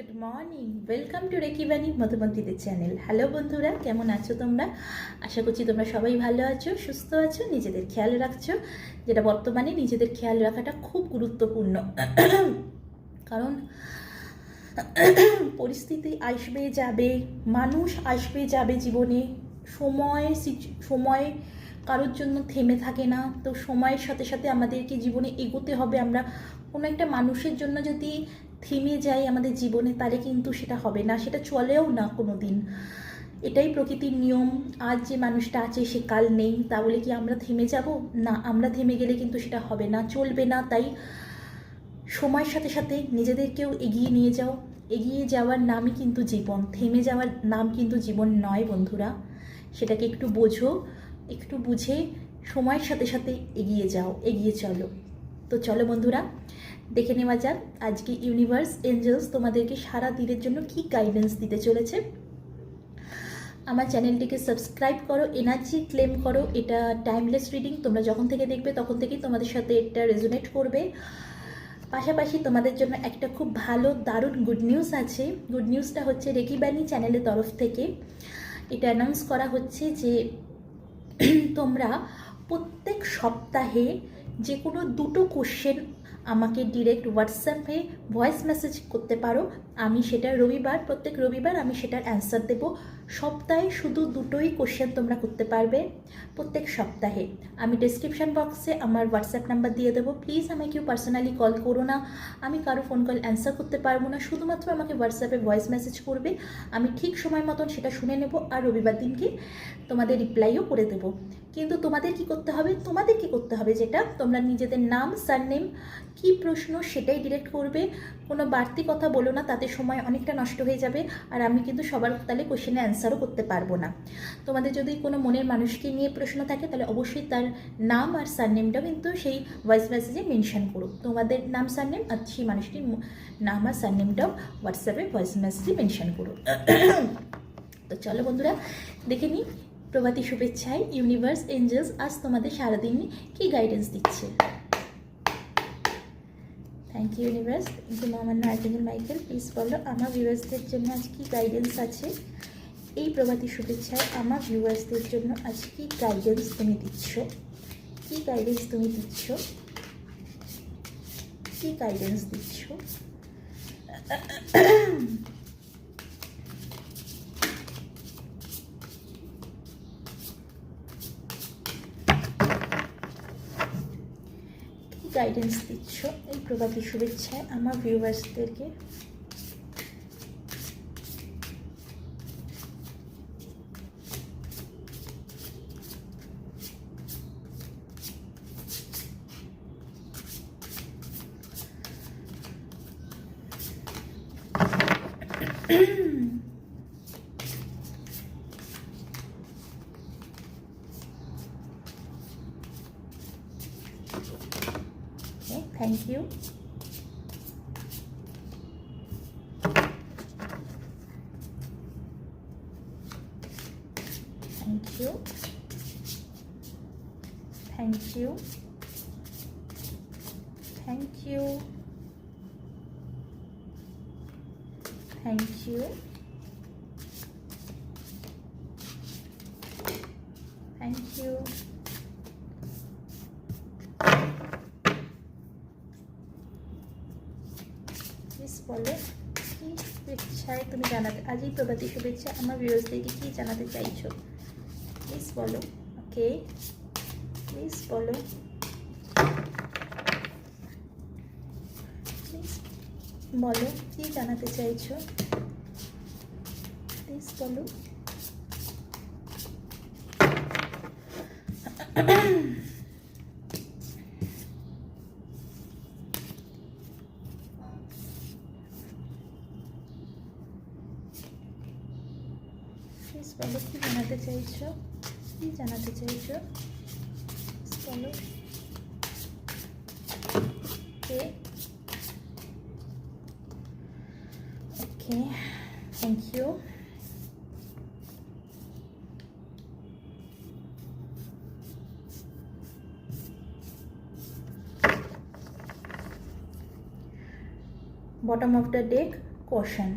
Good morning welcome to রেকিবানি মধুমন্তীদের channel hello বন্ধুরা, কেমন আছো তোমরা? আশা করছি তোমরা সবাই ভালো আছো, সুস্থ আছো, নিজেদের খেয়াল রাখছো। যেটা বর্তমানে নিজেদের খেয়াল রাখাটা খুব গুরুত্বপূর্ণ। কারণ, পরিস্থিতি আসবে, যাবে, মানুষ আসবে, যাবে জীবনে। সময় সময় কারোর জন্য থেমে থাকে না। তো সময়ের সাথে সাথে আমাদেরকে জীবনে এগোতে হবে। আমরা কোনো একটা মানুষের জন্য যদি থেমে যায় আমাদের জীবনে, তাহলে কিন্তু সেটা হবে না, সেটা চলেও না কোনো দিন এটাই প্রকৃতির নিয়ম। আজ যে মানুষটা আছে, সে কাল নেই, তাহলে কি আমরা থেমে যাব? না, আমরা থেমে গেলে কিন্তু সেটা হবে না, চলবে না, তাই সময়ের সাথে সাথে নিজেদেরকেও এগিয়ে নিয়ে যাও। এগিয়ে যাওয়ার নামই কিন্তু জীবন, থেমে যাওয়ার নাম কিন্তু জীবন নয় বন্ধুরা। সেটাকে একটু বোঝো, একটু বুঝে সময়ের সাথে সাথে এগিয়ে যাও, এগিয়ে চলো। তো চলো বন্ধুরা, দেখে নেওয়া যাক আজকে ইউনিভার্স এঞ্জেলস তোমাদেরকে সারা দিনের জন্য কি গাইডেন্স দিতে চলেছে। আমার চ্যানেলটিকে সাবস্ক্রাইব করো এনার্জি ক্লেম করো, এটা টাইমলেস রিডিং তোমরা যখন থেকে দেখবে তখন থেকেই তোমাদের সাথে এটা রেজোনেট করবে। পাশাপাশি তোমাদের জন্য একটা খুব ভালো, দারুণ গুড নিউজ আছে। গুড নিউজটা হচ্ছে রেকিবানি চ্যানেলের তরফ থেকে। এটা অ্যানাউন্স করা হচ্ছে যে, তোমরা প্রত্যেক সপ্তাহে যে কোনো দুটো কোশ্চেন আমাকে ডিরেক্ট হোয়াটসঅ্যাপে ভয়েস মেসেজ করতে পারো। আমি সেটা রবিবার, প্রত্যেক রবিবার আমি সেটার অ্যান্সার দেবো। সপ্তাহে শুধু দুটোই কোশ্চেন তোমরা করতে পারবে প্রত্যেক সপ্তাহে। আমি ডেসক্রিপশন বক্সে আমার হোয়াটসঅ্যাপ নাম্বার দিয়ে দেবো। প্লিজ আমাকে কেউ পার্সোনালি কল করো না। আমি কারও ফোন কল অ্যান্সার করতে পারব না। শুধুমাত্র আমাকে হোয়াটসঅ্যাপে ভয়েস মেসেজ করবে। আমি ঠিক সময় মতন সেটা শুনে নেব আর রবিবার দিনকে তোমাদের রিপ্লাইও করে দেবো। কিন্তু তোমাদের কি করতে হবে? তোমাদের কি করতে হবে যেটা? তোমরা নিজেদের নাম সারনেম কি প্রশ্ন সেটাই ডিরেক্ট করবে। কোনো বাড়তি কথা বলো না, তাতে সময় অনেকটা নষ্ট হয়ে যাবে আর আমি কিন্তু সবার তাহলে কোশ্চেনে অ্যান্সারও করতে পারব না। তোমাদের যদি কোনো মনের মানুষকে নিয়ে প্রশ্ন থাকে, তাহলে অবশ্যই তার নাম আর সারনেমটাও কিন্তু সেই ভয়েস মেসেজে মেনশন করো। তোমাদের নাম সারনেম আর সেই মানুষটির নাম আর সারনেমটাও হোয়াটসঅ্যাপে ভয়েস মেসেজে মেনশন করো। তো চলো বন্ধুরা, দেখে নিই প্রভাতী শুভেচ্ছায় ইউনিভার্স এঞ্জেলস আজ তোমাদের সারাদিন কি গাইডেন্স দিচ্ছে? থ্যাংক ইউ ইউনিভার্স আমার আর্জেন্টাল মাইকেল প্লিজ বলো আমার ভিউয়ার্সদের জন্য আজ কি গাইডেন্স আছে? এই প্রভাতী শুভেচ্ছায় আমার ভিউয়ার্সদের জন্য আজ কি গাইডেন্স তুমি দিচ্ছ? কি গাইডেন্স তুমি দিচ্ছ? কি গাইডেন্স দিচ্ছ কি গাইডেন্স দিচ্ছ এই প্রভাতী শুভেচ্ছায় আমার ভিউয়ার্সদেরকে Okay, thank you. Thank you. Thank you. Thank you. Thank you. Thank you. Please বলো কি শুভেচ্ছায় তুমি জানাতে আজই প্রভাতী শুভেচ্ছা আমার ভিউয়ার্সদেরকে কি জানাতে চাইছো প্লিজ বলো ওকে প্লিজ বলো বলো কি জানাতে চাইছো? প্লিজ বলো প্লিজ বলো কি জানাতে চাইছো? কি জানাতে চাইছো? বলো। Okay okay thank you bottom of the deck caution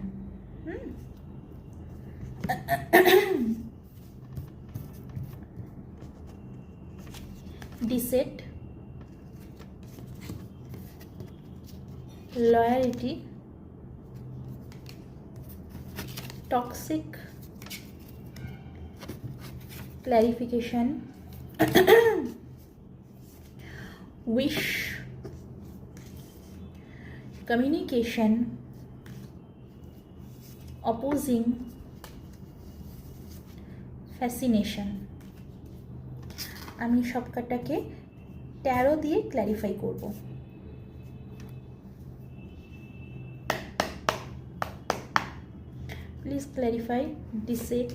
loyalty toxic clarification wish communication opposing fascination আমি সবকটাকে তেরো দিয়ে ক্ল্যারিফাই করব। please clarify this set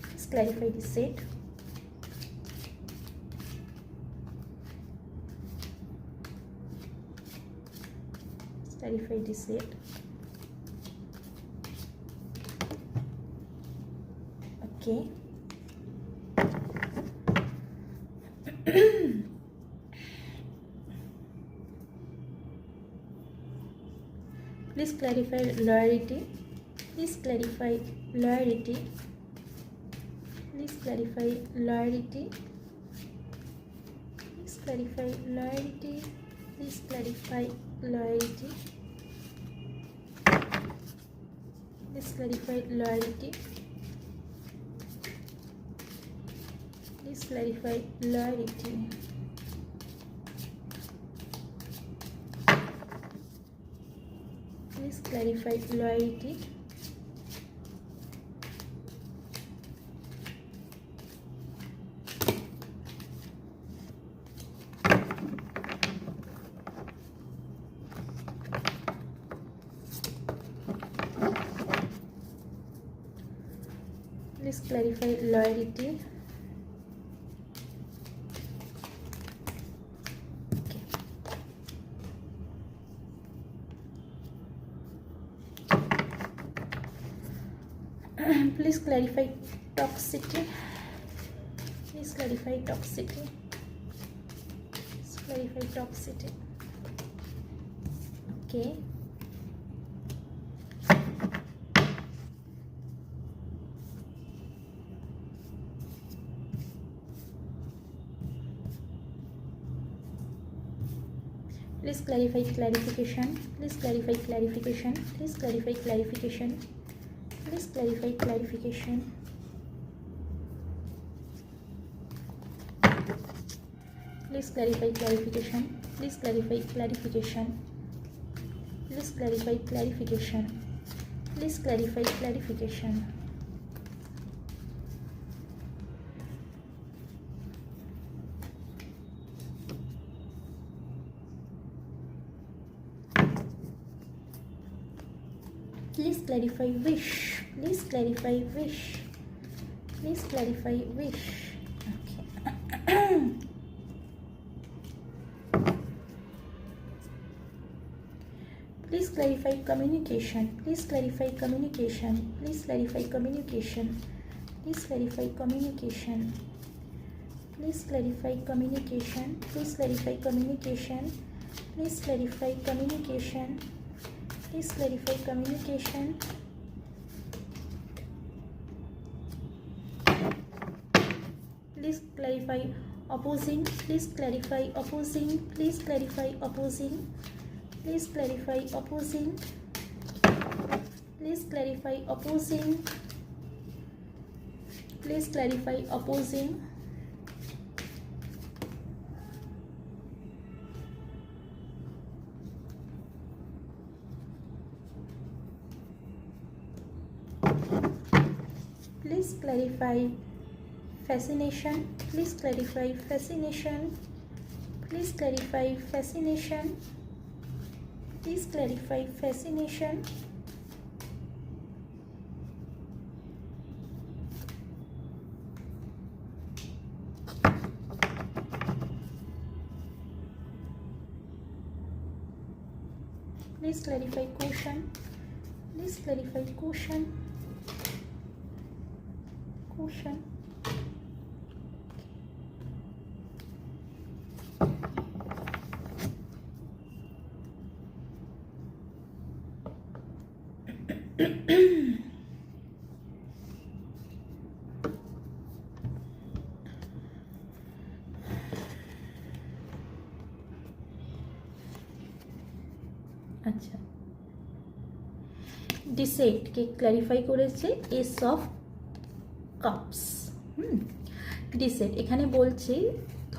please clarify this set clarify this set okay. Please clarify loyalty please clarify loyalty. Please clarify loyalty. Please clarify loyalty. Please clarify loyalty. Please clarify loyalty. Please clarify loyalty. Please clarify loyalty okay. Please clarify toxicity. Please clarify toxicity. Please clarify toxicity. Okay clarify clarification please clarify clarification please clarify clarification please clarify clarification. Please clarify clarification please clarify clarification please clarify clarification please clarify clarification please clarify wish please clarify wish please clarify wish okay please clarify communication please clarify communication please clarify communication please clarify communication please clarify communication please clarify communication please clarify communication please clarify communication. Please clarify opposing. Please clarify opposing. Please clarify opposing. Please clarify opposing. Please clarify opposing. Please clarify opposing please clarify fascination? Please clarify fascination. Please clarify fascination. Please clarify fascination. Please clarify caution please clarify caution caution আচ্ছা। ডিসেটকে clarify করেছে ace of cups hmm ডিসেট এখানে বলছি,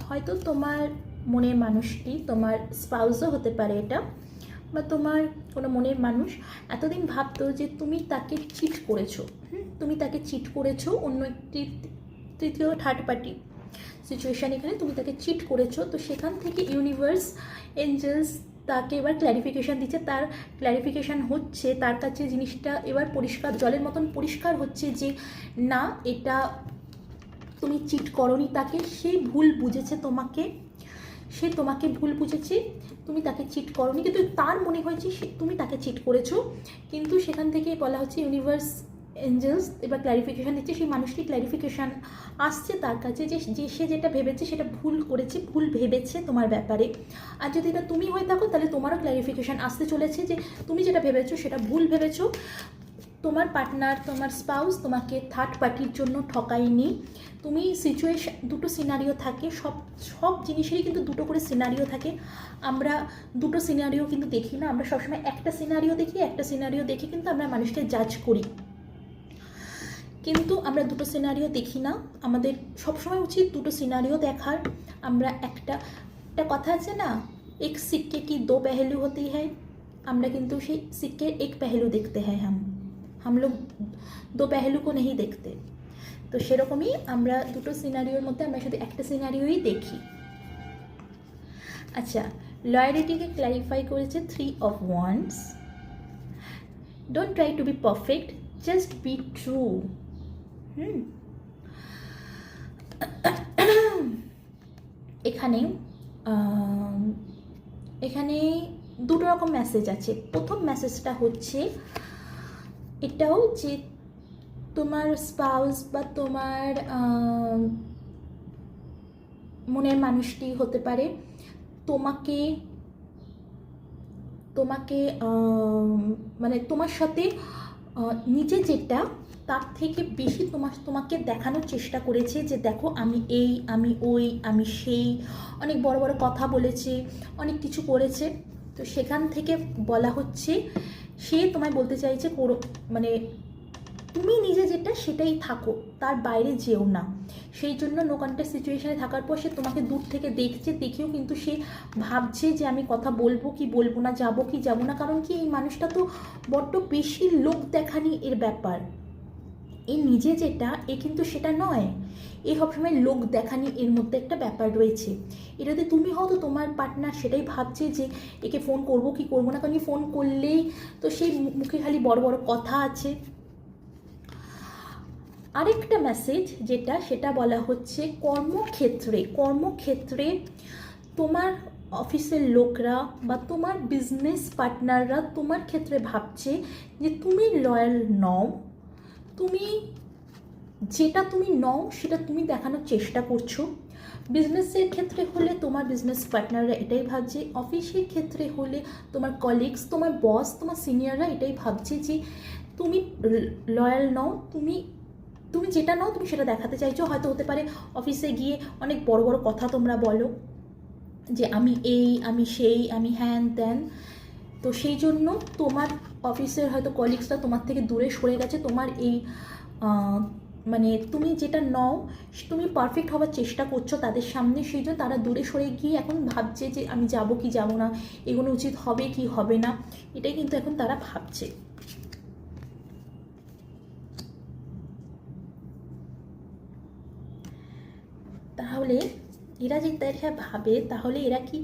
হয়তো তোমার মনের মানুষটি, তোমার স্পাউসও হতে পারে এটা, বা তোমার কোনো মনের মানুষ এতদিন ভাবতো যে তুমি তাকে চিট করেছ তুমি তাকে চিট করেছ অন্য একটি তৃতীয় থার্ড পার্টি সিচুয়েশান এখানে তুমি তাকে চিট করেছ, তো সেখান থেকে ইউনিভার্স এঞ্জেলস তাকে এবার ক্ল্যারিফিকেশান দিচ্ছে, তার ক্ল্যারিফিকেশান হচ্ছে, তার কাছে জিনিসটা এবার পরিষ্কার, জলের মতন পরিষ্কার হচ্ছে যে না, এটা তুমি চিট করনি তাকে, সে ভুল বুঝেছে তোমাকে। সে তোমাকে ভুল বুঝেছে, তুমি তাকে চিট করনি। কিন্তু তার মনে হয়েছে তুমি তাকে চিট করেছ। কিন্তু সেখান থেকে বলা হচ্ছে ইউনিভার্স এঞ্জেলস এবার ক্ল্যারিফিকেশান দিচ্ছে সেই মানুষটি ক্ল্যারিফিকেশান আসছে তার কাছে যে যে সে যেটা ভেবেছে সেটা ভুল করেছে, ভুল ভেবেছে তোমার ব্যাপারে। আর যদি এটা তুমি হয়ে থাকো, তাহলে তোমারও ক্ল্যারিফিকেশান আসতে চলেছে যে তুমি যেটা ভেবেছো সেটা ভুল ভেবেছো। তোমার পার্টনার তোমার স্পাউস তোমাকে থার্ড পার্টির জন্য ঠকায়নি। তুমি সিচুয়েশন দুটো সিনারিও থাকে, সব সব জিনিসেরই কিন্তু দুটো করে সিনারিও থাকে। আমরা দুটো সিনারিও কিন্তু দেখি না, আমরা সবসময় একটা সিনারিও দেখি, একটা সিনারিও দেখে কিন্তু আমরা মানুষকে জাজ করি। কিন্তু আমরা দুটো সিনারিও দেখি না, আমাদের সবসময় উচিত দুটো সিনারিও দেখার। আমরা একটা একটা কথা আছে না, এক সিক্কে কি দো পেহেলু হতেই হয়? আমরা কিন্তু সেই সিক্কে এক পেহেলু দেখতে হয় হাম। हम लोग দো পেহেলু কো নেই দেখতে তো সেরকমই আমরা দুটো সিনারিওর মধ্যে আমরা শুধু একটা সিনারিওই দেখি আচ্ছা লয়ালিটিকে ক্ল্যারিফাই করেছে three of ones don't try to be perfect just be true hmm এখানে আম, এখানে দুটো রকম মেসেজ আছে প্রথম মেসেজটা হচ্ছে এটাও যে তোমার স্পাউস বা তোমার মনের মানুষটি হতে পারে। তোমাকে তোমাকে মানে তোমার সাথে নিজে যেটা, তার থেকে বেশি তোমার, তোমাকে দেখানোর চেষ্টা করেছে যে দেখো আমি এই, আমি ওই, আমি সেই। অনেক বড় বড় কথা বলেছে, অনেক কিছু করেছে। তো সেখান থেকে বলা হচ্ছে সে তোমায় বলতে চাইছে করো মানে তুমি নিজে যেটা সেটাই থাকো, তার বাইরে যেও না। সেই জন্য নো কন্ট্যাক্ট সিচুয়েশানে থাকার পর সে তোমাকে দূর থেকে দেখছে, দেখেও কিন্তু সে ভাবছে যে আমি কথা বলব কি বলব না, যাব কি যাব না, কারণ কি এই মানুষটা তো বড্ড বেশি লোক দেখানি এর ব্যাপার। এ নিজে যেটা, এ কিন্তু সেটা নয়। এ সবসময় লোক দেখানি এর মধ্যে একটা ব্যাপার রয়েছে। এটাতে তুমি হয়তো তোমার পার্টনার সেটাই ভাবছে যে একে ফোন করব কি করব না, কারণ ফোন করলেই তো সেই মুখে খালি বড় বড় কথা আছে। আরেকটা মেসেজ যেটা, সেটা বলা হচ্ছে কর্মক্ষেত্রে। কর্মক্ষেত্রে তোমার অফিসের লোকরা বা তোমার বিজনেস পার্টনাররা তোমার ক্ষেত্রে ভাবছে যে তুমি লয়াল নও, তুমি যেটা তুমি নও, সেটা তুমি দেখানোর চেষ্টা করছ। বিজনেসের ক্ষেত্রে হলে তোমার বিজনেস পার্টনাররা এটাই ভাবছে। অফিসের ক্ষেত্রে হলে তোমার কলিগস তোমার বস তোমার সিনিয়ররা এটাই ভাবছে যে, তুমি লয়াল নও, তুমি তুমি যেটা নাও, তুমি সেটা দেখাতে চাইছো। হয়তো হতে পারে অফিসে গিয়ে অনেক বড় বড় কথা তোমরা বলো যে, আমি এই, আমি সেই, আমি হ্যান ত্যান। তো সেই জন্য তোমার অফিসের হয়তো কলিগসরা তোমার থেকে দূরে সরে গেছে। তোমার এই মানে তুমি যেটা নও, তুমি পারফেক্ট হওয়ার চেষ্টা করছ তাদের সামনে, সেই জন্য তারা দূরে সরে গিয়ে এখন ভাবছে যে আমি যাব কি যাব না, এগুলো উচিত হবে কি হবে না, এটাই কিন্তু এখন তারা ভাবছে। তাহলে এরা যে তারা ভাবে, তাহলে এরা কি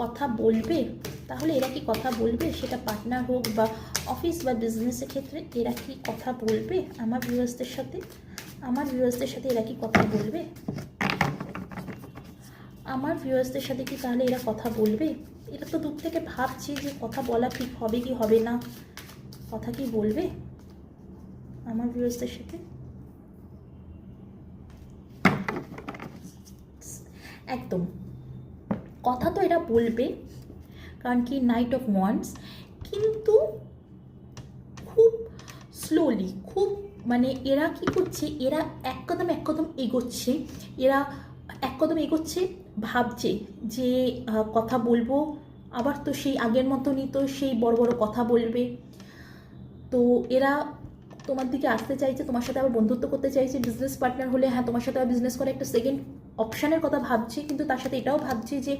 কথা বলবে? তাহলে এরা কি কথা বলবে? সেটা পার্টনার হোক বা অফিস বা বিজনেসের ক্ষেত্রে এরা কি কথা বলবে? আমার ভিউয়ার্সদের সাথে আমার ভিউয়ার্সদের সাথে এরা কি কথা বলবে? আমার ভিউয়ার্সদের সাথে কি তাহলে এরা কথা বলবে? এরা তো দূর থেকে ভাবছি যে কথা বলা ঠিক হবে কি হবে না। কথা কি বলবে আমার ভিউয়ার্সদের সাথে? একদম। কথা তো এরা বলবে, কারণ কি নাইট অফ ওয়ান্স কিন্তু খুব স্লোলি খুব মানে এরা কি করছে? এরা এক কদম এক কদম এগোচ্ছে। এরা এক কদম এগোচ্ছে ভাবছে যে কথা বলব। আবার তো সেই আগের মতনই তো সেই বড় বড় কথা বলবে। তো এরা তোমার দিকে আসতে চাইছে, তোমার সাথে আবার বন্ধুত্ব করতে চাইছে বিজনেস পার্টনার হলে হ্যাঁ তোমার সাথে আবার বিজনেস করে একটা সেকেন্ড অপশানের কথা ভাবছে। কিন্তু তার সাথে এটাও ভাবছে যে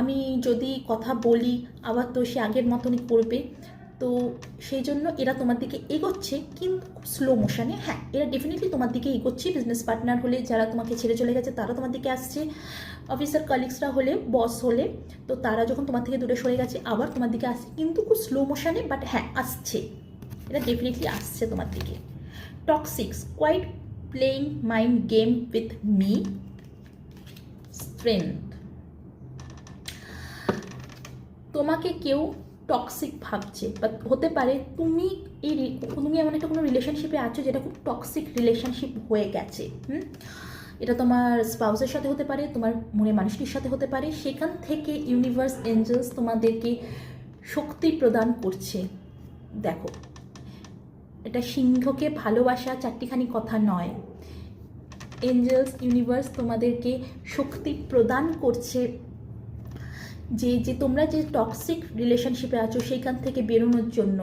আমি যদি কথা বলি, আবার তো সে আগের মতনই করবে। তো সেই জন্য এরা তোমার দিকে এগোচ্ছে, কিন্তু স্লো মোশনে হ্যাঁ এরা ডেফিনেটলি তোমার দিকে এগোচ্ছে। বিজনেস পার্টনার হলে, যারা তোমাকে ছেড়ে চলে গেছে, তারা তোমার দিকে আসছে। অফিসার কালিগসরা হলে বস হলে, তো তারা যখন তোমার থেকে দূরে সরে গেছে, আবার তোমার দিকে আসছে। কিন্তু খুব স্লো মোশনে বাট হ্যাঁ আসছে। এরা ডেফিনেটলি আসছে তোমার দিকে। Toxics quite playing mind game with me strength তোমাকে কেউ টক্সিক ভাবছে। বা হতে পারে তুমি এই তুমি এমন একটা কোনো রিলেশনশিপে আছো যেটা খুব টক্সিক রিলেশনশিপ হয়ে গেছে, হুম? এটা তোমার স্পাউসের সাথে হতে পারে, তোমার মনে মানুষটির সাথে হতে পারে। সেখান থেকে ইউনিভার্স এঞ্জেলস তোমাদেরকে শক্তি প্রদান করছে। দেখো, এটা সিংহকে ভালোবাসা চারটিখানি কথা নয়। এঞ্জেলস ইউনিভার্স তোমাদেরকে শক্তি প্রদান করছে যে যে তোমরা যে টক্সিক রিলেশনশিপে আছো সেইখান থেকে বেরোনোর জন্য,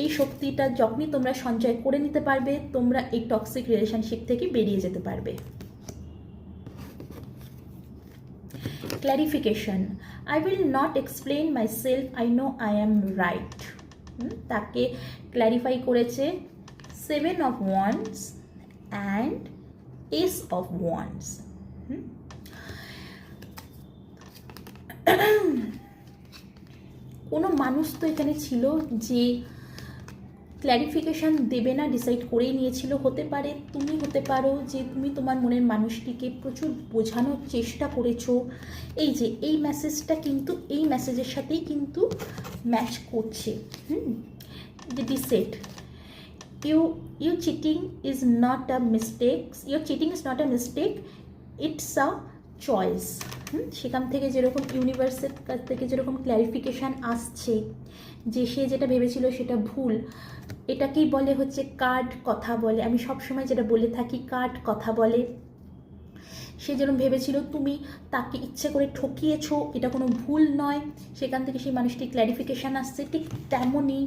এই শক্তিটা যখনই তোমরা সঞ্চয় করে নিতে পারবে, তোমরা এই টক্সিক রিলেশনশিপ থেকে বেরিয়ে যেতে পারবে। Clarification I will not explain myself I know I am right তাকে ক্ল্যারিফাই করেছে seven of wands and ace of wands কোনো মানুষ তো এখানে ছিল যে ক্ল্যারিফিকেশান দেবে না ডিসাইড করেই নিয়েছিল। হতে পারে তুমি হতে পারো যে তুমি তোমার মনের মানুষটিকে প্রচুর বোঝানোর চেষ্টা করেছ। এই যে, এই মেসেজটা কিন্তু, এই মেসেজের সাথেই কিন্তু ম্যাচ করছে। হুম? যে set you you cheating is not a mistake your cheating is not a mistake it's a choice সেখান থেকে যেরকম ইউনিভার্সের কাছ থেকে যেরকম ক্ল্যারিফিকেশান আসছে, যে সে যেটা ভেবেছিল সেটা ভুল, এটাকেই বলে হচ্ছে কার্ড কথা বলে। আমি সবসময় যেটা বলে থাকি, কার্ড কথা বলে। সে যেরকম ভেবেছিল, তুমি তাকে ইচ্ছে করে ঠকিয়েছো, এটা কোনো ভুল নয়। সেখান থেকে সেই মানুষটি ক্ল্যারিফিকেশান আসছে। ঠিক তেমনই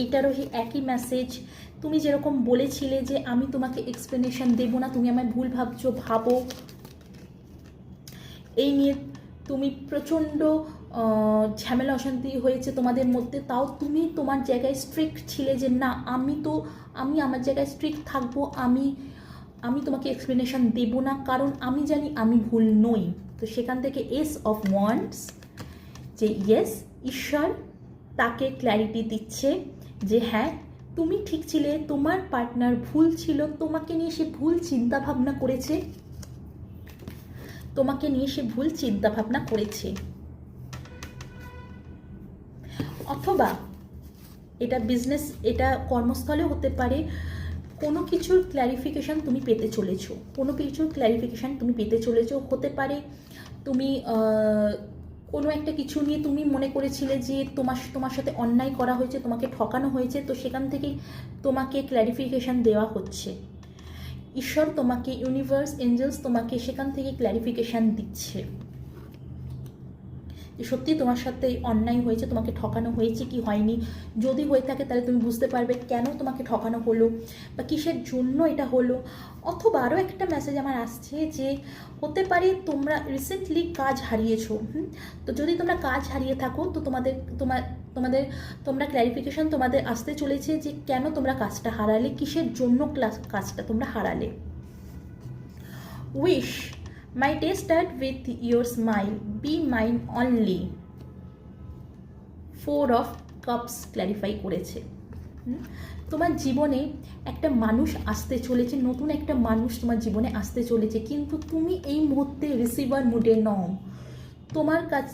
এইটারও একই মেসেজ তুমি যেরকম বলেছিলে যে আমি তোমাকে এক্সপ্লেনেশন দেবো না, তুমি আমায় ভুল ভাবছ, ভাবো। এই নিয়ে তুমি প্রচণ্ড ঝামেলা, অশান্তি হয়েছে তোমাদের মধ্যে, তাও তুমি তোমার জায়গায় স্ট্রিক্ট ছিলে যে না, আমি তো, আমি আমার জায়গায় স্ট্রিক্ট থাকব, আমি আমি তোমাকে এক্সপ্লেনেশন দেব না, কারণ আমি জানি আমি ভুল নই। তো সেখান থেকে এস অফ ওয়ান্টস যে ইয়েস ঈশ্বর তাকে ক্ল্যারিটি দিচ্ছে যে হ্যাঁ তুমি ঠিক ছিলে, তোমার পার্টনার ভুল ছিল, তোমাকে নিয়ে সে ভুল চিন্তাভাবনা করেছে তোমাকে নিয়ে সে ভুল চিন্তা ভাবনা করেছে। অথবা এটা বিজনেস এটা কর্মস্থলেও হতে পারে, কোনো কিছুর ক্ল্যারিফিকেশান তুমি পেতে চলেছো। কোনো কিছুর ক্ল্যারিফিকেশান তুমি পেতে চলেছো। হতে পারে তুমি কোনো একটা কিছু নিয়ে তুমি মনে করেছিলে যে তোমার তোমার সাথে অন্যায় করা হয়েছে, তোমাকে ঠকানো হয়েছে, তো সেখান থেকেই তোমাকে ক্ল্যারিফিকেশান দেওয়া হচ্ছে। ঈশ্বর তোমাকে ইউনিভার্স এঞ্জেলস তোমাকে সেখান থেকে ক্ল্যারিফিকেশান দিচ্ছে। যে সত্যি তোমার সাথে অন্যায় হয়েছে, তোমাকে ঠকানো হয়েছে কি হয়নি? যদি হয়ে থাকে তাহলে তুমি বুঝতে পারবে কেন তোমাকে ঠকানো হলো বা কিসের জন্য এটা হলো। অথবা আরও একটা মেসেজ আমার আসছে যে, হতে পারে তোমরা রিসেন্টলি কাজ হারিয়েছো? তো যদি তোমরা কাজ হারিয়ে থাকো, তো তোমাদের তোমার তোমাদের, তোমরা ক্ল্যারিফিকেশন তোমাদের আসতে চলেছে যে কেন তোমরা কাজটা হারালে? কিসের জন্য ক্লাস, কাজটা তোমরা হারালে? Wish my day start with your smile be mine only four of cups clarify করেছে। তোমার জীবনে একটা মানুষ আসতে চলেছে, নতুন একটা মানুষ তোমার জীবনে আসতে চলেছে, কিন্তু তুমি এই মুহূর্তে রিসিভার মুডে নও। তোমার কাছ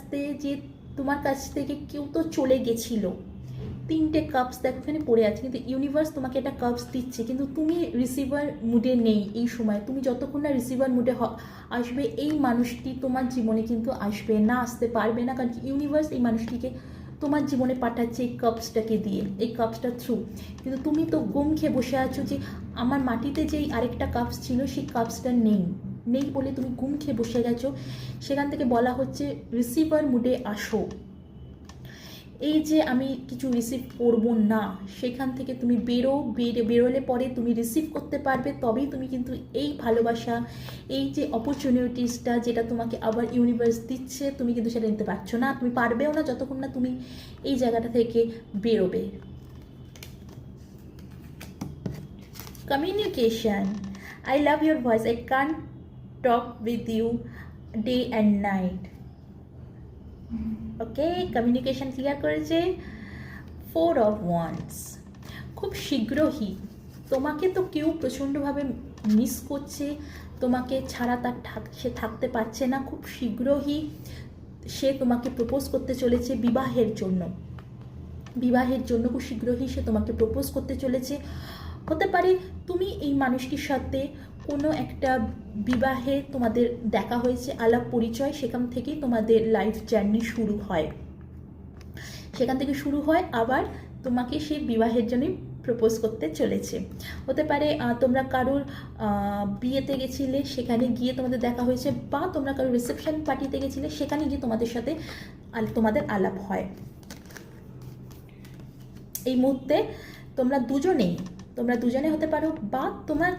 যে তোমার কাছ থেকে কেউ তো চলে গেছিল। তিনটে কাপস দেখো, এখানে পড়ে আছে, কিন্তু ইউনিভার্স তোমাকে একটা কাপস দিচ্ছে, কিন্তু তুমি রিসিভার মুডে নেই এই সময়। তুমি যতক্ষণ না রিসিভার মুডে আসবে, এই মানুষটি তোমার জীবনে কিন্তু আসবে না, আসতে পারবে না, কারণ ইউনিভার্স এই মানুষটিকে তোমার জীবনে পাঠাচ্ছে এই কাপসটাকে দিয়ে, এই কাপসটা থ্রু কিন্তু তুমি তো গম খেয়ে বসে আছো যে, আমার মাটিতে যেই আরেকটা কাপস ছিল, সেই কাপসটা নেই। নেই বলে তুমি ঘুম খেয়ে বসে গেছো। সেখান থেকে বলা হচ্ছে রিসিভার মুডে আসো। এই যে আমি কিছু রিসিভ করব না, সেখান থেকে তুমি বেরো, বেরে, বেরোলে পরে তুমি রিসিভ করতে পারবে, তবেই তুমি কিন্তু এই ভালোবাসা, এই যে অপরচুনিটিসটা যেটা তোমাকে আবার ইউনিভার্স দিচ্ছে, তুমি কিন্তু সেটা নিতে পারছ না। তুমি পারবেও না যতক্ষণ না তুমি এই জায়গাটা থেকে বেরোবে। Communication I love your voice I can talk with you day and night okay communication clear করেছে? ফোর অফ ওয়ান্স খুব শীঘ্রই তোমাকে তো কেউ প্রচণ্ডভাবে মিস করছে, তোমাকে ছাড়া তার সে থাকতে পারছে না। খুব শীঘ্রই সে তোমাকে প্রপোজ করতে চলেছে বিবাহের জন্য। বিবাহের জন্য খুব শীঘ্রই সে তোমাকে প্রপোজ করতে চলেছে। হতে পারে তুমি এই মানুষটির সাথে কোনো একটা বিবাহে তোমাদের দেখা হয়েছে, আলাপ পরিচয়, সেখান থেকেই তোমাদের লাইফ জার্নি শুরু হয়। সেখান থেকে শুরু হয়, আবার তোমাকে সেই বিবাহের জন্যই প্রপোজ করতে চলেছে। হতে পারে তোমরা কারোর বিয়েতে গেছিলে, সেখানে গিয়ে তোমাদের দেখা হয়েছে, বা তোমরা কারোর রিসেপশন পার্টিতে গেছিলে, সেখানে গিয়ে তোমাদের সাথে তোমাদের আলাপ হয়। এই মুহূর্তে তোমরা দুজনেই, তোমরা দুজনে হতে পারো, বা তোমার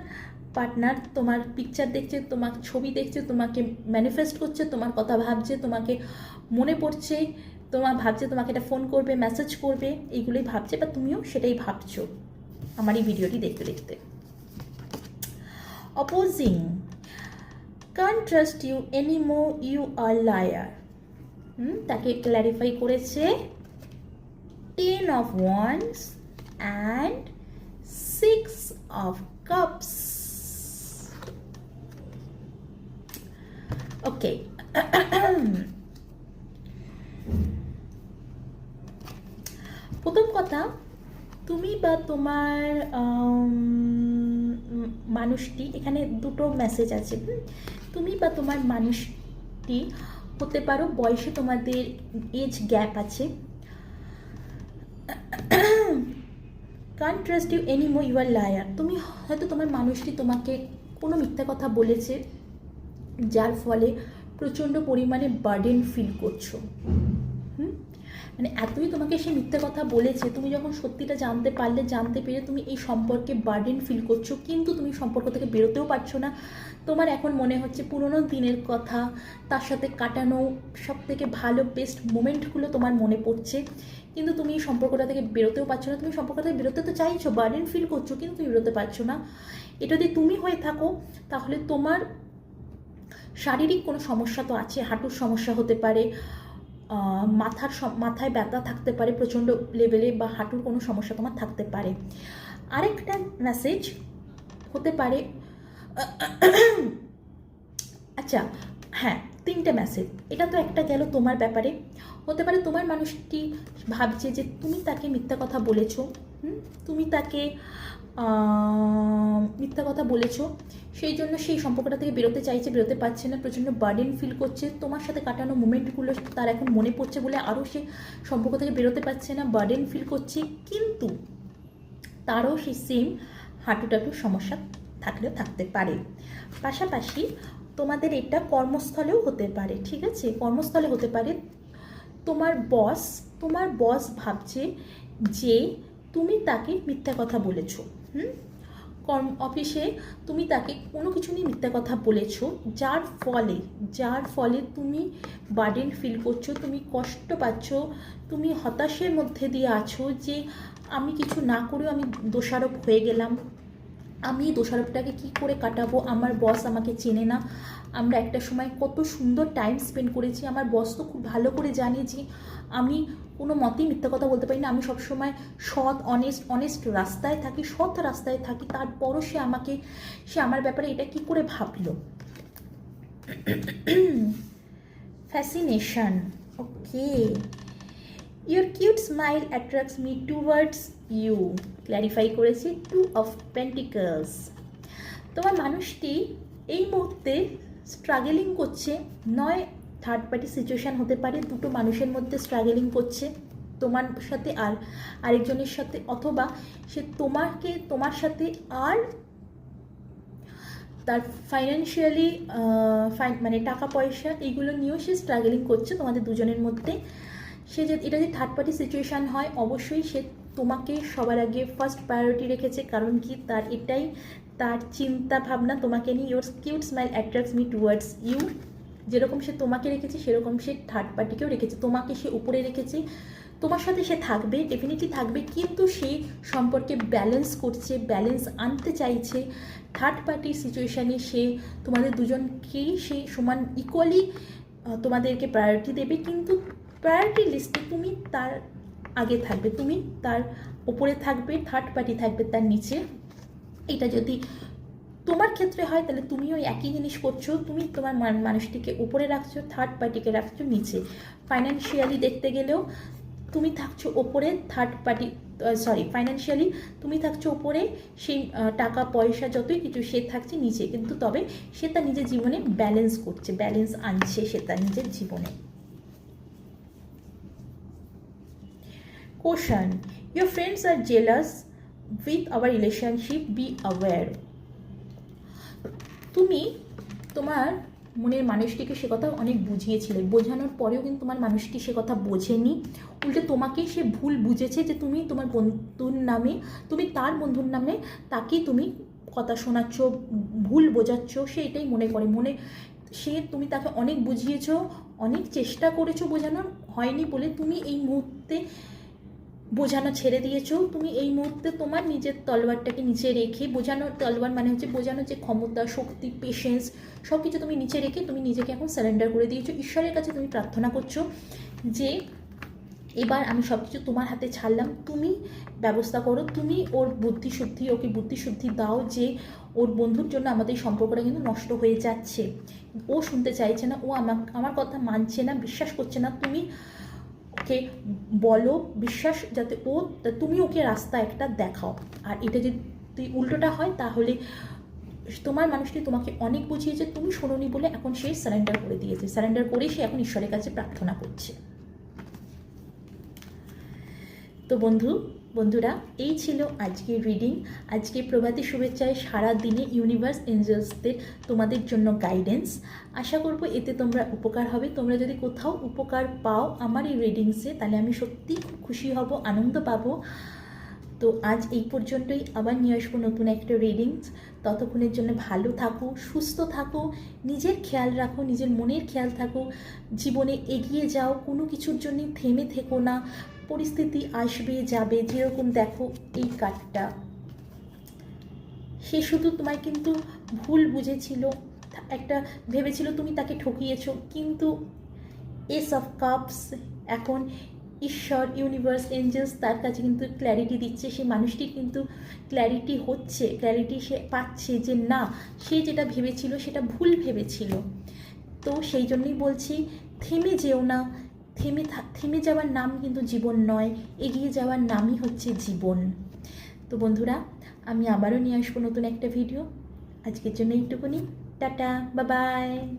পার্টনার তোমার পিকচার দেখছে, তোমার ছবি দেখছে, তোমাকে ম্যানিফেস্ট করছে, তোমার কথা ভাবছে, তোমাকে মনে পড়ছে, তোমার ভাবছে, তোমাকে এটা ফোন করবে মেসেজ করবে, এইগুলোই ভাবছে বা তুমিও সেটাই ভাবছ আমার এই ভিডিওটি দেখতে দেখতে। Opposing can trust you anymore you are liar hmm, তাকে ক্ল্যারিফাই করেছে ten of wands and six of cups okay প্রথম কথা, তুমি বা তোমার মানুষটি, এখানে দুটো মেসেজ আছে তুমি বা তোমার মানুষটি হতে পারো, বয়সে তোমাদের এজ গ্যাপ আছে। Can trust you anymore you are liar তুমি হয়তো তোমার মানুষটি তোমাকে কোনো মিথ্যা কথা বলেছে যার ফলে প্রচণ্ড পরিমাণে বার্ডেন ফিল করছ। হুম? মানে এতই তোমাকে সে মিথ্যে কথা বলেছে, তুমি যখন সত্যিটা জানতে পারলে, জানতে পেরে তুমি এই সম্পর্কে বার্ডেন ফিল করছ, কিন্তু তুমি সম্পর্ক থেকে বেরোতেও পারছ না। তোমার এখন মনে হচ্ছে পুরোনো দিনের কথা, তার সাথে কাটানো সব থেকে ভালো বেস্ট মোমেন্টগুলো তোমার মনে পড়ছে, কিন্তু তুমি এই সম্পর্কটা থেকে বেরোতেও পারছ না। তুমি সম্পর্কটা থেকে বেরোতে তো চাইছো বার্ডেন ফিল করছ, কিন্তু তুমি বেরোতে পারছ না। এটা যদি তুমি হয়ে থাকো, তাহলে তোমার শারীরিক কোনো সমস্যা তো আছে, হাঁটুর সমস্যা হতে পারে মাথার মাথায় ব্যথা থাকতে পারে, প্রচণ্ড লেভেলে বা হাঁটুর কোনো সমস্যা তোমার থাকতে পারে আরেকটা মেসেজ হতে পারে আচ্ছা হ্যাঁ তিনটে মেসেজ এটা তো একটা গেল তোমার ব্যাপারে হতে পারে তোমার মানুষটি ভাবছে যে তুমি তাকে মিথ্যা কথা বলেছ? তুমি তাকে মিথ্যা কথা বলেছ। সেই জন্য সেই সম্পর্কটা থেকে বেরোতে চাইছে, বেরোতে পারছে না, প্রচণ্ড বার্ডেন ফিল করছে। তোমার সাথে কাটানো মোমেন্টগুলো তার এখন মনে পড়ছে বলে আরও সে সম্পর্ক থেকে বেরোতে পারছে না বার্ডেন ফিল করছে। কিন্তু তারও সেই সেম হাঁটু টাটুর সমস্যা থাকলেও থাকতে পারে। পাশাপাশি তোমাদের এটা কর্মস্থলেও হতে পারে, ঠিক আছে? কর্মস্থলে হতে পারে। তোমার বস তোমার বস ভাবছে যে তুমি তাকে মিথ্যা কথা বলেছ, হুম? কর্ম অফিসে তুমি তাকে কোনো কিছু নিয়ে মিথ্যা কথা বলেছ, যার ফলে যার ফলে তুমি বার্ডেন ফিল করছ, তুমি কষ্ট পাচ্ছ, তুমি হতাশের মধ্যে দিয়ে আছো যে আমি কিছু না করেও আমি দোষারোপ হয়ে গেলাম। আমি এই দোষারোপটাকে কি করে কাটাবো? আমার বস আমাকে চেনে না। আমরা একটা সময় কত সুন্দর টাইম স্পেন্ড করেছি। আমার বস তো খুব ভালো করে জানে যে আমি কোনো মতেই মিথ্যা কথা বলতে পারি না। আমি সবসময় সৎ অনেস্ট অনেস্ট রাস্তায় থাকি, সৎ রাস্তায় থাকি। তারপরও সে আমাকে, সে আমার ব্যাপারে এটা কি করে ভাবলো? Fascination okay your cute smile attracts me towards you clarify করেছি টু অফ পেন্টিকলস তোমার মানুষটি এই মুহূর্তে স্ট্রাগলিং করছে, নয় থার্ড পার্টি সিচুয়েশান হতে পারে, দুটো মানুষের মধ্যে স্ট্রাগলিং করছে, তোমার সাথে আর আরেকজনের সাথে, অথবা সে তোমাকে, তোমার সাথে আর তার ফাইন্যান্সিয়ালি মানে টাকা পয়সা এইগুলো নিয়েও সে স্ট্রাগলিং করছে, তোমাদের দুজনের মধ্যে। সে যে, এটা যে থার্ড পার্টি সিচুয়েশান হয়, অবশ্যই সে তোমাকে সবার আগে ফার্স্ট প্রায়োরিটি রেখেছে, কারণ কি? তার এটাই তার চিন্তা ভাবনা তোমাকে নিয়ে your cute smile attracts me towards you যেরকম সে তোমাকে রেখেছে, সেরকম সে থার্ড পার্টিকেও রেখেছে। তোমাকে সে উপরে রেখেছে। তোমার সাথে সে থাকবে ডেফিনেটলি থাকবে, কিন্তু সে সম্পর্কে ব্যালেন্স করছে ব্যালেন্স আনতে চাইছে। থার্ড পার্টির সিচুয়েশানে সে তোমাদের দুজনকেই সে সমান ইকুয়ালি তোমাদেরকে প্রায়োরিটি দেবে। কিন্তু প্রায়োরিটি লিস্টে তুমি তার আগে থাকবে তুমি, তার ওপরে থাকবে থার্ড পার্টি থাকবে তার নিচে। এটা যদি তোমার ক্ষেত্রে হয়, তাহলে তুমিও একই জিনিস করছ। তুমি তোমার মান- মানুষটিকে উপরে রাখছো থার্ড পার্টিকে রাখছো নিচে। ফাইন্যান্সিয়ালি দেখতে গেলেও তুমি থাকছো ওপরে থার্ড পার্টি সরি ফাইন্যান্সিয়ালি তুমি থাকছো ওপরে সেই টাকা, পয়সা যতই কিছু সে থাকছে নিচে। কিন্তু তবে সে তার নিজের জীবনে ব্যালেন্স করছে ব্যালেন্স আনছে সে তার নিজের জীবনে। Question Your friends are jealous with our relationship, be aware. তুমি তোমার মনের মানুষটিকে সে কথা অনেক বুঝিয়েছিলে। বোঝানোর পরেও কিন্তু তোমার মানুষটি সে কথা বোঝেনি। উল্টে তোমাকেই সে ভুল বুঝেছে যে তুমি তোমার বন্ধুর নামে তুমি তার বন্ধুর নামে তাকেই তুমি কথা শোনাচ্ছ ভুল বোঝাচ্ছ সে এটাই মনে করে। মনে সে তুমি তাকে অনেক বুঝিয়েছো অনেক চেষ্টা করেছ বোঝানোর হয়নি বলে তুমি এই মুহূর্তে বোঝানো ছেড়ে দিয়েছ, তুমি এই মুহূর্তে তোমার নিজের তলোয়ারটাকে নিচে রেখে বোঝানোর তলোয়ার মানে হচ্ছে বোঝানোর যে ক্ষমতা, শক্তি পেশেন্স সব কিছু তুমি নিচে রেখে তুমি নিজেকে এখন সারেন্ডার করে দিয়েছ। ঈশ্বরের কাছে তুমি প্রার্থনা করছ যে এবার আমি সব কিছু তোমার হাতে ছাড়লাম, তুমি ব্যবস্থা করো, তুমি ওর বুদ্ধিশুদ্ধি ওকে বুদ্ধিশুদ্ধি দাও যে ওর বন্ধুর জন্য আমাদের সম্পর্কটা কিন্তু নষ্ট হয়ে যাচ্ছে। ও শুনতে চাইছে না, ও আমার আমার কথা মানছে না, বিশ্বাস করছে না, তুমি ওকে বলো, বিশ্বাস যাতে ও তুমি ওকে রাস্তা একটা দেখাও। আর এটা যদি উল্টোটা হয়, তাহলে তোমার মানুষটি তোমাকে অনেক বুঝিয়েছে, তুমি শোনোনি বলে এখন সে সারেন্ডার করে দিয়েছে। সারেন্ডার করে সে এখন ঈশ্বরের কাছে প্রার্থনা করছে। তো বন্ধু বন্ধুরা, এই ছিল আজকের রিডিং আজকে প্রভাতী শুভেচ্ছায় সারা দিনে ইউনিভার্স এঞ্জেলসদের তোমাদের জন্য গাইডেন্স আশা করব এতে তোমরা উপকার হবে। তোমরা যদি কোথাও উপকার পাও আমার এই রিডিংসে তাহলে আমি সত্যি খুশি হব, আনন্দ পাবো। তো আজ এই পর্যন্তই। আবার নিয়ে আসব নতুন একটা রিডিংস ততক্ষণের জন্য ভালো থাকো, সুস্থ থাকো, নিজের খেয়াল রাখো, নিজের মনের খেয়াল থাকো। জীবনে এগিয়ে যাও, কোনো কিছুর জন্য থেমে থেকো না। পরিস্থিতি আসবে, যাবে, যেরকম দেখো এই কার্ডটা। সে শুধু তোমায় কিন্তু ভুল বুঝেছিল, একটা ভেবেছিল তুমি তাকে ঠকিয়েছো। কিন্তু এস অফ কাপস এখন ঈশ্বর ইউনিভার্স এঞ্জেলস তার কাছে কিন্তু ক্ল্যারিটি দিচ্ছে সেই মানুষটির কিন্তু ক্ল্যারিটি হচ্ছে ক্ল্যারিটি সে পাচ্ছে যে না, সে যেটা ভেবেছিল সেটা ভুল ভেবেছিল। তো সেই জন্যই বলছি, থেমে যেও না, থেমে থেমে যাওয়ার নাম কিন্তু জীবন নয়, এগিয়ে যাওয়ার নামই হচ্ছে জীবন। তো বন্ধুরা, আমি আবারও নিয়ে আসব নতুন একটা ভিডিও আজকের জন্য এইটুকুনি। টাটা বাবাই